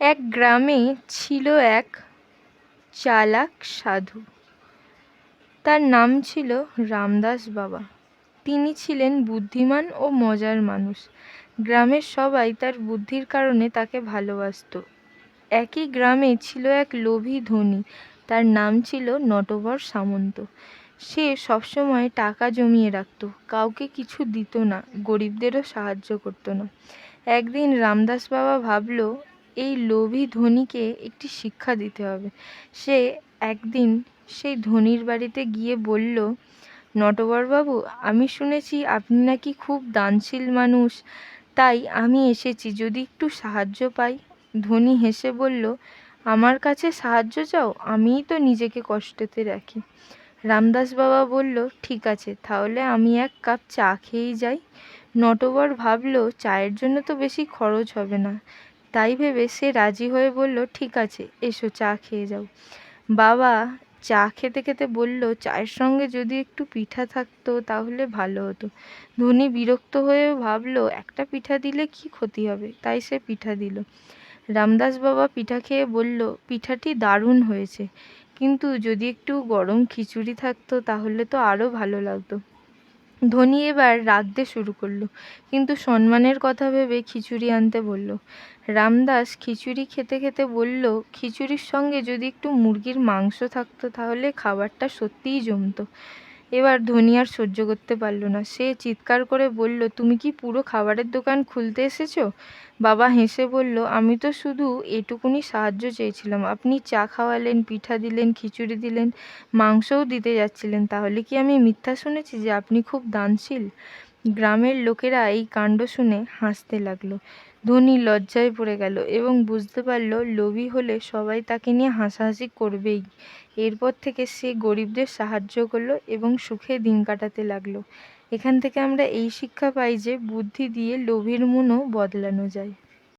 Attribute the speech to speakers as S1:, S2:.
S1: এক গ্রামে ছিল এক চালাক সাধু। তার নাম ছিল রামদাস বাবা। তিনি ছিলেন বুদ্ধিমান ও মজার মানুষ। গ্রামের সবাই তার বুদ্ধির কারণে তাকে ভালোবাসতো। একই গ্রামে ছিল এক লোভী ধনী। তার নাম ছিল নটবর সামন্ত। সে সবসময় টাকা জমিয়ে রাখত, কাউকে কিছু দিত না, গরিবদেরও সাহায্য করতো না। একদিন রামদাস বাবা ভাবল এই লোভী ধনীকে একটি শিক্ষা দিতে হবে। সে একদিন সেই ধনীর বাড়িতে গিয়ে বলল, নটবরবাবু, আমি শুনেছি আপনি নাকি খুব দানশীল মানুষ। তাই আমি এসেছি, যদি একটু সাহায্য পাই। ধনী হেসে বলল, আমার কাছে সাহায্য চাও? আমিই তো নিজেকে কষ্টতে রাখি। রামদাস বাবা বলল, ঠিক আছে, তাহলে আমি এক কাপ চা খেয়েই যাই। নটবর ভাবল, চায়ের জন্য তো বেশি খরচ হবে না। তাই ভেবে সে রাজি হয়ে বলল, ঠিক আছে, এসো, চা খেয়ে যাও। বাবা চা খেতে খেতে বলল, চায়ের সঙ্গে যদি একটু পিঠা থাকতো তাহলে ভালো হতো। ধনী বিরক্ত হয়ে ভাবলো, একটা পিঠা দিলে কি ক্ষতি হবে? তাই সে পিঠা দিল। রামদাস বাবা পিঠা খেয়ে বলল, পিঠাটি দারুণ হয়েছে। কিন্তু যদি একটু গরম খিচুড়ি থাকতো তাহলে তো আরও ভালো লাগতো। ধনী এবার রাঁধতে শুরু করল, কিন্তু সম্মানের কথা ভেবে খিচুড়ি আনতে বলল, রামদাস, খিচুড়ি খেতে খেতে বলল, খিচুড়ির সঙ্গে যদি একটু মুরগির মাংস থাকতো তাহলে খাবারটা সত্যিই জমতো। এবার ধনী আর সহ্য করতে পারল না। সে চিৎকার করে বলল, তুমি কি পুরো খাবারের দোকান খুলতে এসেছ? বাবা হেসে বলল, আমি তো শুধু এটুকুনি সাহায্য চেয়েছিলাম। আপনি চা খাওয়ালেন, পিঠা দিলেন, খিচুড়ি দিলেন, মাংসও দিতে যাচ্ছিলেন। তাহলে কি আমি মিথ্যা শুনেছি যে আপনি খুব দানশীল? গ্রামের লোকেরা এই কাণ্ড শুনে হাসতে লাগল। ধনী লজ্জায় পড়ে গেল এবং বুঝতে পারল লোভী হলে সবাই তাকে নিয়ে হাসাহাসি করবেই। এরপর থেকে সে গরিবদের সাহায্য করল এবং সুখে দিন কাটাতে লাগল। এখান থেকে আমরা এই শিক্ষা পাই যে বুদ্ধি দিয়ে লোভীর মনও বদলানো যায়।